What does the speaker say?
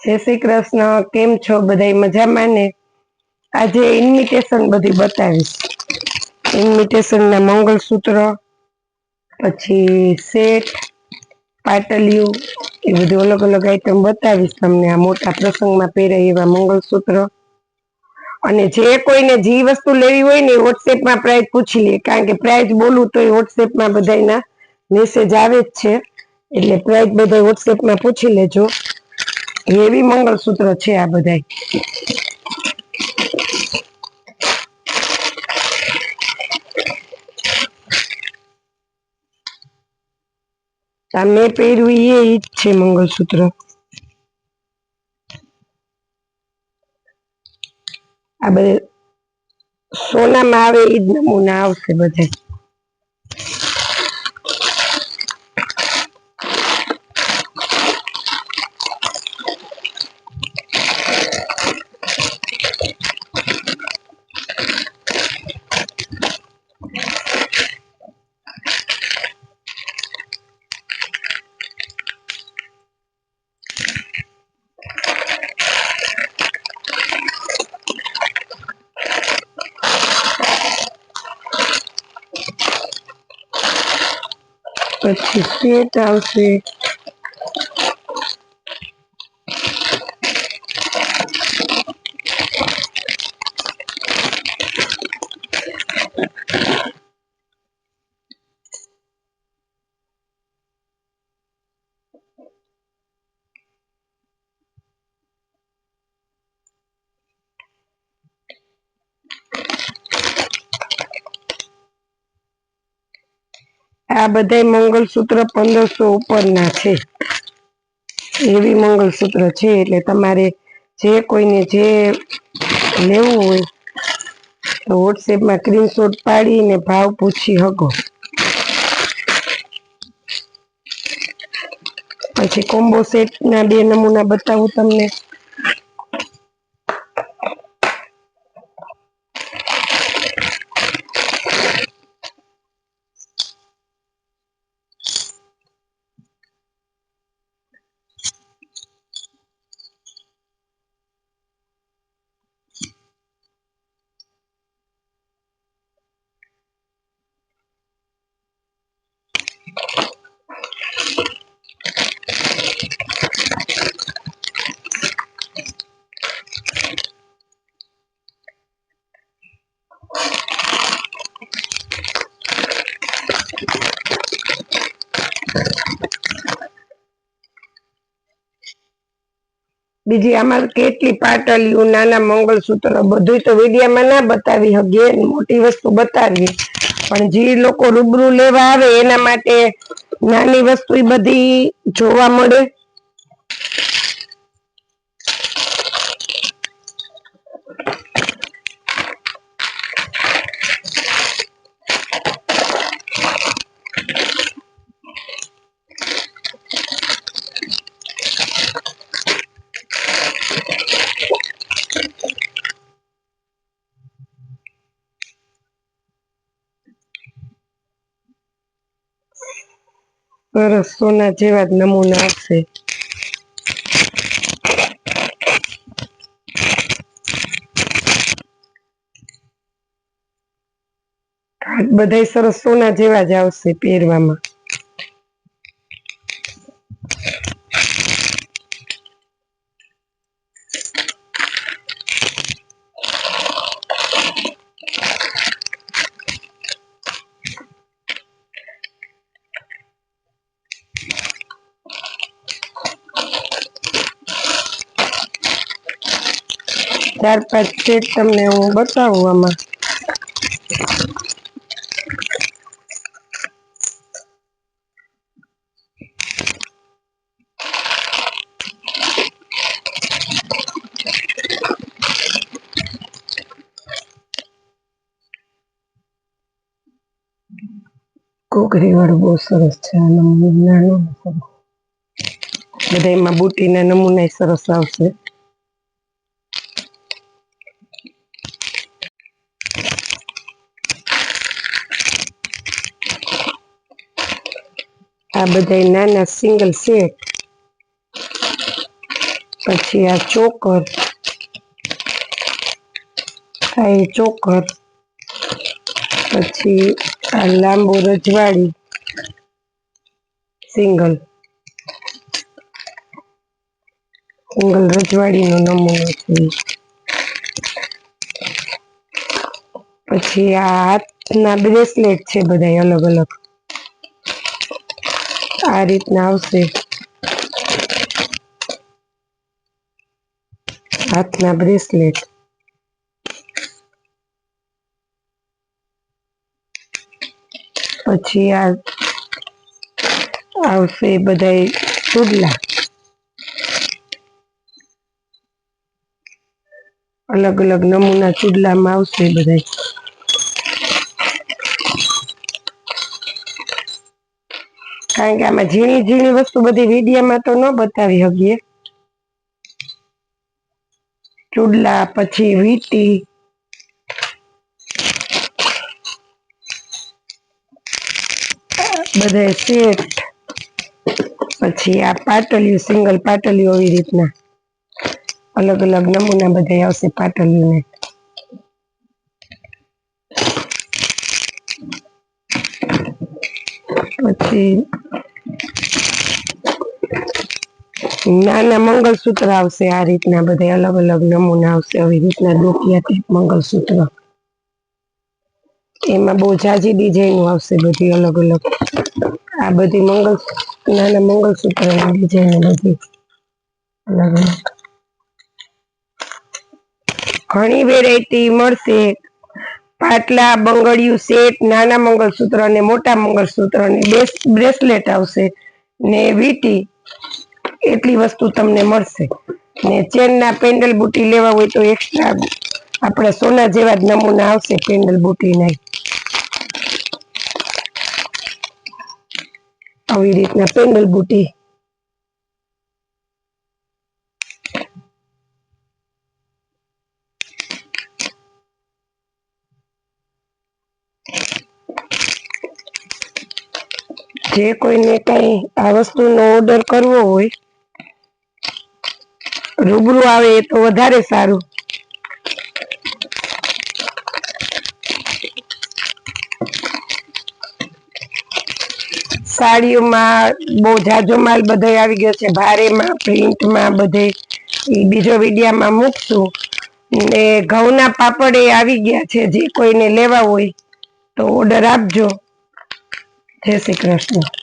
જય શ્રી કૃષ્ણ. કેમ છો બધા મજામાં ને? આજે ઇન્વિટેશન બધી બતાવીશ. ઇન્વિટેશન ના મંગળસૂત્ર, પછી સેટ પાટલિયું એ બધું અલગ અલગ આઈટમ બતાવીશ તમને આ મોટા પ્રસંગમાં પહેરાય એવા મંગળસૂત્ર. અને જે કોઈને જે વસ્તુ લેવી હોય ને વોટ્સએપમાં પ્રાઇસ પૂછી લે. કારણ કે પ્રાઇસ બોલું તો એ વોટ્સએપમાં બધાના મેસેજ આવે જ છે. એટલે પ્રાઇસ બધા વોટ્સએપમાં પૂછી લેજો. હેવી મંગળસૂત્ર છે આ બધા મેં પહેર્યું એ જ છે મંગળસૂત્ર. આ બધે સોનામાં આવે એ જ નમૂના આવશે બધે પછી સેટ આવશે આ બધા મંગળસૂત્ર પંદરસો ઉપરના છે. એવી મંગળસૂત્ર છે, એટલે તમારે જે કોઈને જે લેવું હોય, તો વોટ્સએપમાં સ્ક્રીનશોટ પાડીને ભાવ પૂછી શકો પછી કોમ્બો સેટના બે નમૂના બતાવું તમને. બીજી આમાં કેટલી પાટલીયું નાના મંગળસૂત્ર બધું તો વિડીયામાં ના બતાવી શકીએ મોટી વસ્તુ બતાવીએ. પણ જે લોકો રૂબરૂ લેવા આવે એના માટે નાની વસ્તુ બધી જોવા મળે. સરસ સોના જેવા જ નમૂના આવશે બધાય સરસ સોના જેવા જ આવશે પહેરવામાં. ચાર પાંચ સેટ તમને હું બતાવું આમાં કોકરી વાળું બહુ સરસ છે આ નમૂનો નાનો ને સરસ બધા એમાં બુટીના નમૂના ય સરસ આવશે આ બધા નાના સિંગલ સેટ પછી આ ચોકર. આ ચોકર. પછી આ લાંબુ રજવાડી. સિંગલ સિંગલ રજવાડીનો નમૂનો છે. પછી આ હાથના બ્રેસલેટ છે બધા અલગ અલગ. આ રીતના આવશે. હાથના બ્રેસલેટ. પછી આ આવશે બધા ચૂડલા અલગ અલગ નમૂના ચૂડલામાં આવશે બધા કારણ કે આમાં ઝીણી ઝીણી વસ્તુ બધી વિડીયામાં તો ન બતાવી શકીએ. ચૂડલા, પછી વીટી. બધા સેટ. પછી આ પાટલીઓ, સિંગલ પાટલીઓ આવી રીતના. અલગ અલગ નમૂના બધા આવશે પાટલિયું ને નાના મંગલસૂત્ર આવશે આ રીતના બધા અલગ અલગ નમૂના આવશે આવી રીતના ડોકિયા ટાઈપ મંગલસૂત્ર. એમાં બહુ જાજી ડિઝાઇન આવશે બધી અલગ અલગ. આ બધી મંગળ નાના મંગળસૂત્રની ડિઝાઇન બધી અલગ અલગ. ઘણી વેરાયટી મળશે. પાટલા બંગડિયું સેટ, નાના મંગળસૂત્ર અને મોટા મંગળસૂત્ર અને બ્રેસલેટ આવશે ને વીટી એટલી વસ્તુ તમને મળશે. ને ચેનના પેન્ડલ બુટી લેવા હોય તો એક્સ્ટ્રા આપણા સોના જેવા જ નમૂના આવશે પેન્ડલ બુટીના. આવી રીતના પેન્ડલ બુટી જે કોઈને કઈ આ વસ્તુનો ઓર્ડર કરવો હોય, રૂબરૂ આવે એ તો વધારે સારું. સાડીઓમાં બહુ જાજો માલ બધો આવી ગયો છે. ભારેમાં, પ્રિન્ટમાં બધે. બીજો વિડીયામાં મૂકશું. ને ઘઉંના પાપડ એ આવી ગયા છે. જે કોઈને લેવા હોય તો ઓર્ડર આપજો. જય શ્રી કૃષ્ણ.